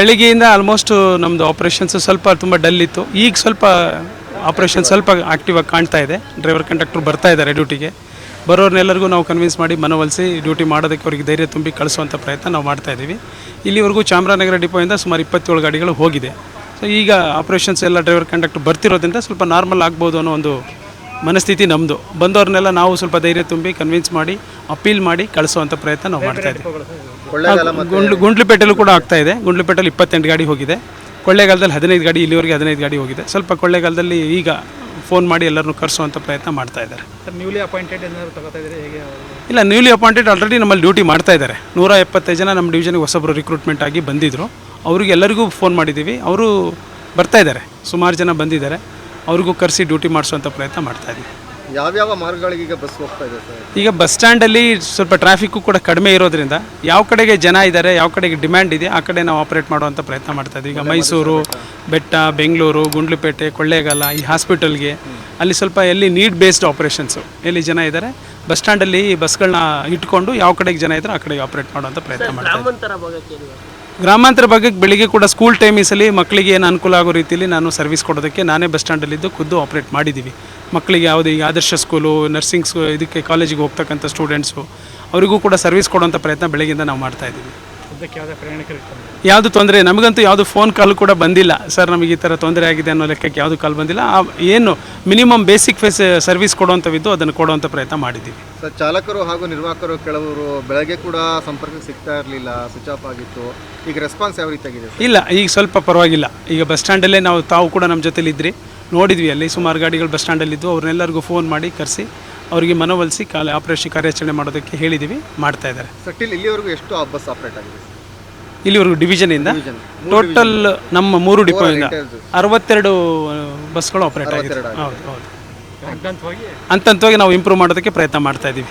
ಬೆಳಿಗ್ಗೆಯಿಂದ ಆಲ್ಮೋಸ್ಟ್ ನಮ್ಮದು ಆಪರೇಷನ್ಸ್ ಸ್ವಲ್ಪ ತುಂಬ ಡಲ್ ಇತ್ತು. ಈಗ ಸ್ವಲ್ಪ ಆಪ್ರೇಷನ್ ಸ್ವಲ್ಪ ಆಕ್ಟಿವ್ ಆಗಿ ಕಾಣ್ತಾ ಇದೆ. ಡ್ರೈವರ್ ಕಂಡಕ್ಟರ್ ಬರ್ತಾ ಇದ್ದಾರೆ ಡ್ಯೂಟಿಗೆ ಬರೋರ್ನೆಲ್ಲರಿಗೂ ನಾವು ಕನ್ವಿನ್ಸ್ ಮಾಡಿ ಮನವೊಲಿಸಿ ಡ್ಯೂಟಿ ಮಾಡೋದಕ್ಕೆ ಅವರಿಗೆ ಧೈರ್ಯ ತುಂಬಿ ಕಳಿಸುವಂಥ ಪ್ರಯತ್ನ ನಾವು ಮಾಡ್ತಾ ಇದ್ದೀವಿ. ಇಲ್ಲಿವರೆಗೂ ಚಾಮರಾಜನಗರ ಡಿಪೋಯಿಂದ ಸುಮಾರು ಇಪ್ಪತ್ತೇಳು ಗಾಡಿಗಳು ಹೋಗಿದೆ. ಸೊ ಈಗ ಆಪ್ರೇಷನ್ಸ್ ಎಲ್ಲ ಡ್ರೈವರ್ ಕಂಡಕ್ಟರ್ ಬರ್ತಿರೋದ್ರಿಂದ ಸ್ವಲ್ಪ ನಾರ್ಮಲ್ ಆಗ್ಬೋದು ಅನ್ನೋ ಒಂದು ಮನಸ್ಥಿತಿ ನಮ್ಮದು ಬಂದವ್ರನ್ನೆಲ್ಲ ನಾವು ಸ್ವಲ್ಪ ಧೈರ್ಯ ತುಂಬಿ ಕನ್ವಿನ್ಸ್ ಮಾಡಿ ಅಪೀಲ್ ಮಾಡಿ ಕಳಿಸುವಂಥ ಪ್ರಯತ್ನ ನಾವು ಮಾಡ್ತಾ ಇದ್ದೀವಿ. ಗುಂಡ್ಲು ಗುಂಡ್ಲುಪೇಟೆಲ್ಲೂ ಕೂಡ ಆಗ್ತಾ ಇದೆ. ಗುಂಡ್ಲುಪೇಟೆಲ್ಲಿ ಇಪ್ಪತ್ತೆಂಟು ಗಾಡಿ ಹೋಗಿದೆ. ಕೊಳ್ಳೇಗಾಲದಲ್ಲಿ ಹದಿನೈದು ಗಾಡಿ ಇಲ್ಲಿವರೆಗೆ ಹದಿನೈದು ಗಾಡಿ ಹೋಗಿದೆ. ಸ್ವಲ್ಪ ಕೊಳ್ಳೇಗಾಲದಲ್ಲಿ ಈಗ ಫೋನ್ ಮಾಡಿ ಎಲ್ಲರನ್ನೂ ಕರೆಸುವಂಥ ಪ್ರಯತ್ನ ಮಾಡ್ತಾ ಇದ್ದಾರೆ. ಸರ್ ನ್ಯೂಲಿ ಅಪಾಯಿಂಟೆಡ್ ಏನಾದರೂ ತಗೋತಾ ಇದ್ರೆ ಹೇಗೆ ಇಲ್ಲ ನ್ಯೂಲಿ ಅಪಾಯಿಂಟೆಡ್ ಆಲ್ರೆಡಿ ನಮ್ಮಲ್ಲಿ ಡ್ಯೂಟಿ ಮಾಡ್ತಾ ಇದ್ದಾರೆ. ನೂರ ಎಪ್ಪತ್ತೈದು ಜನ ನಮ್ಮ ಡಿವಿಷನ್ಗೆ ಹೊಸಬ್ರು ರಿಕ್ರೂಟ್ಮೆಂಟ್ ಆಗಿ ಬಂದಿದ್ದರು ಅವ್ರಿಗೆಲ್ಲರಿಗೂ ಫೋನ್ ಮಾಡಿದ್ದೀವಿ. ಅವರು ಬರ್ತಾ ಇದ್ದಾರೆ. ಸುಮಾರು ಜನ ಬಂದಿದ್ದಾರೆ. ಅವ್ರಿಗೂ ಕರೆಸಿ ಡ್ಯೂಟಿ ಮಾಡಿಸುವಂಥ ಪ್ರಯತ್ನ ಮಾಡ್ತಾ ಇದ್ದೀವಿ. ಯಾವ್ಯಾವ ಮಾರ್ಗಗಳಿಗೆ ಈಗ ಬಸ್ ಹೋಗ್ತಾ ಇದೆ ಸರ್? ಈಗ ಬಸ್ ಸ್ಟ್ಯಾಂಡಲ್ಲಿ ಸ್ವಲ್ಪ ಟ್ರಾಫಿಕ್ಕು ಕೂಡ ಕಡಿಮೆ ಇರೋದ್ರಿಂದ ಯಾವ ಕಡೆಗೆ ಜನ ಇದ್ದಾರೆ ಯಾವ ಕಡೆಗೆ ಡಿಮ್ಯಾಂಡ್ ಇದೆ ಆ ಕಡೆ ನಾವು ಆಪರೇಟ್ ಮಾಡುವಂಥ ಪ್ರಯತ್ನ ಮಾಡ್ತಾ ಇದ್ದೀವಿ. ಈಗ ಮೈಸೂರು ಬೆಟ್ಟ ಬೆಂಗಳೂರು ಗುಂಡ್ಲುಪೇಟೆ ಕೊಳ್ಳೇಗಾಲ ಈ ಹಾಸ್ಪಿಟಲ್ಗೆ ಅಲ್ಲಿ ಸ್ವಲ್ಪ ಎಲ್ಲಿ ನೀಡ್ ಬೇಸ್ಡ್ ಆಪರೇಷನ್ಸ್ ಎಲ್ಲಿ ಜನ ಇದ್ದಾರೆ ಬಸ್ ಸ್ಟ್ಯಾಂಡಲ್ಲಿ ಬಸ್ಗಳನ್ನ ಇಟ್ಕೊಂಡು ಯಾವ ಕಡೆಗೆ ಜನ ಇದ್ದಾರೆ ಆ ಕಡೆಗೆ ಆಪರೇಟ್ ಮಾಡುವಂಥ ಪ್ರಯತ್ನ ಮಾಡ್ತಾ ಇದ್ದೀವಿ. ಗ್ರಾಮಾಂತರ ಭಾಗಕ್ಕೆ ಬೆಳಿಗ್ಗೆ ಕೂಡ ಸ್ಕೂಲ್ ಟೈಮಿಸಲ್ಲಿ ಮಕ್ಕಳಿಗೆ ಏನು ಅನುಕೂಲ ಆಗೋ ರೀತಿಯಲ್ಲಿ ನಾನು ಸರ್ವಿಸ್ ಕೊಡೋದಕ್ಕೆ ನಾನೇ ಬಸ್ ಸ್ಟ್ಯಾಂಡಲ್ಲಿದ್ದು ಖುದ್ದು ಆಪ್ರೇಟ್ ಮಾಡಿದ್ದೀವಿ. ಮಕ್ಕಳಿಗೆ ಯಾವುದೇ ಈಗ ಆದರ್ಶ ಸ್ಕೂಲು ನರ್ಸಿಂಗ್ ಸ್ಕೂ ಇದಕ್ಕೆ ಕಾಲೇಜಿಗೆ ಹೋಗ್ತಕ್ಕಂಥ ಸ್ಟೂಡೆಂಟ್ಸು ಅವರಿಗೂ ಕೂಡ ಸರ್ವಿಸ್ ಕೊಡುವಂಥ ಪ್ರಯತ್ನ ಬೆಳಗ್ಗೆಯಿಂದ ನಾವು ಮಾಡ್ತಾ ಇದ್ದೀವಿ. ಸದ್ಯಕ್ಕೆ ಯಾವುದೇ ಪ್ರಯಾಣಿಕರಿಗೆ ತೊಂದ್ರೆ ಯಾವುದು ತೊಂದರೆ ನಮಗಂತೂ ಯಾವುದು ಫೋನ್ ಕಾಲ್ ಕೂಡ ಬಂದಿಲ್ಲ. ಸರ್ ನಮಗೆ ಈ ಥರ ತೊಂದರೆ ಆಗಿದೆ ಅನ್ನೋ ಲೆಕ್ಕಕ್ಕೆ ಯಾವುದು ಕಾಲ್ ಬಂದಿಲ್ಲ. ಆ ಏನು ಮಿನಿಮಮ್ ಬೇಸಿಕ್ ಫೇಸ್ ಸರ್ವಿಸ್ ಕೊಡುವಂಥವಿದ್ದು ಅದನ್ನು ಕೊಡುವಂಥ ಪ್ರಯತ್ನ ಮಾಡಿದ್ದೀವಿ. ಸರ್ ಚಾಲಕರು ಹಾಗೂ ನಿರ್ವಾಹಕರು ಕೆಲವರು ಬೆಳಗ್ಗೆ ಕೂಡ ಸಂಪರ್ಕ ಸಿಗ್ತಾ ಇರಲಿಲ್ಲ ಸ್ವಿಚ್ ಆಫ್ ಆಗಿತ್ತು. ಈಗ ರೆಸ್ಪಾನ್ಸ್ ಯಾವ ರೀತಿಯಾಗಿದೆ ಸರ್? ಇಲ್ಲ ಈಗ ಸ್ವಲ್ಪ ಪರವಾಗಿಲ್ಲ. ಈಗ ಬಸ್ ಸ್ಟ್ಯಾಂಡಲ್ಲೇ ನಾವು ತಾವು ಕೂಡ ನಮ್ಮ ಜೊತೆಲಿ ಇದ್ರಿ ನೋಡಿದ್ವಿ ಅಲ್ಲಿ ಸುಮಾರು ಗಾಡಿಗಳು ಬಸ್ ಸ್ಟ್ಯಾಂಡಲ್ಲಿದ್ದು ಅವ್ರನ್ನೆಲ್ಲರಿಗೂ ಫೋನ್ ಮಾಡಿ ಕರೆಸಿ ಅವರಿಗೆ ಮನವೊಲಿಸಿ ಕಾಲ ಆಪರೇಷನ್ ಕಾರ್ಯಾಚರಣೆ ಮಾಡೋದಕ್ಕೆ ಹೇಳಿದ್ದೀವಿ ಮಾಡ್ತಾ ಇದ್ದಾರೆ. ಸರ್ ಇಲ್ಲಿವರೆಗೂ ಎಷ್ಟು ಆ ಬಸ್ ಆಪ್ರೇಟ್ ಆಗಿದೆ? ಇಲ್ಲಿವರೆಗೂ ಡಿವಿಷನಿಂದ Division. ಟೋಟಲ್ ನಮ್ಮ ಮೂರು ಡಿಪೋಯಿಂದ. ಅರವತ್ತೆರಡು ಬಸ್ಗಳು ಆಪ್ರೇಟ್ ಆಗಿದೆ. ಹೌದು ಹೌದು. ಅಂತಂತವಾಗಿ ಹಂತಂತವಾಗಿ ನಾವು ಇಂಪ್ರೂವ್ ಮಾಡೋದಕ್ಕೆ ಪ್ರಯತ್ನ ಮಾಡ್ತಾ ಇದ್ದೀವಿ.